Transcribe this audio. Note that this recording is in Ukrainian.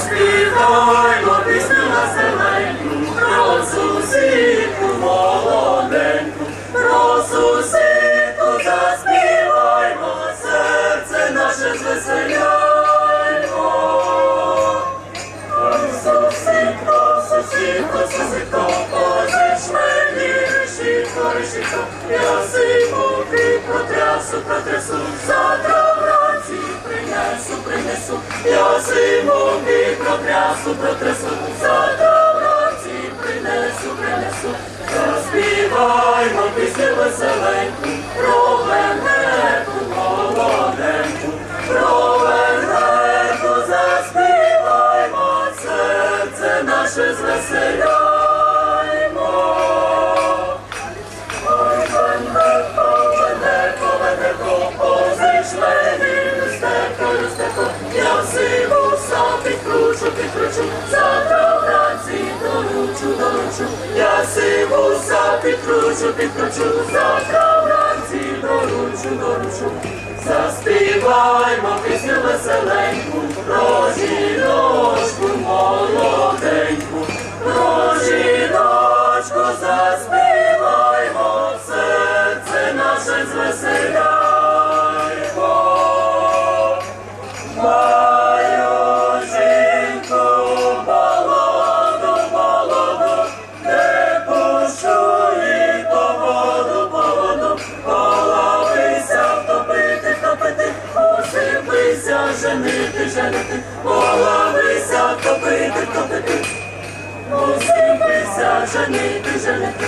Steve! Я сину ти протрясу, протрясу, завтра вранці принесу, принесу, я зиму ти протрясу, протрясу, завтра вранці принесу, принесу, заспіваймо пісню веселеньку про. Підкручу, підкручу, завтра вранці доручу, доручу, я сивуса підкручу, підкручу, завтра вранці доручу, доручу, заспіваймо пісню веселеньку, женити, женити, половися топити, топити, усипися, женити, женити.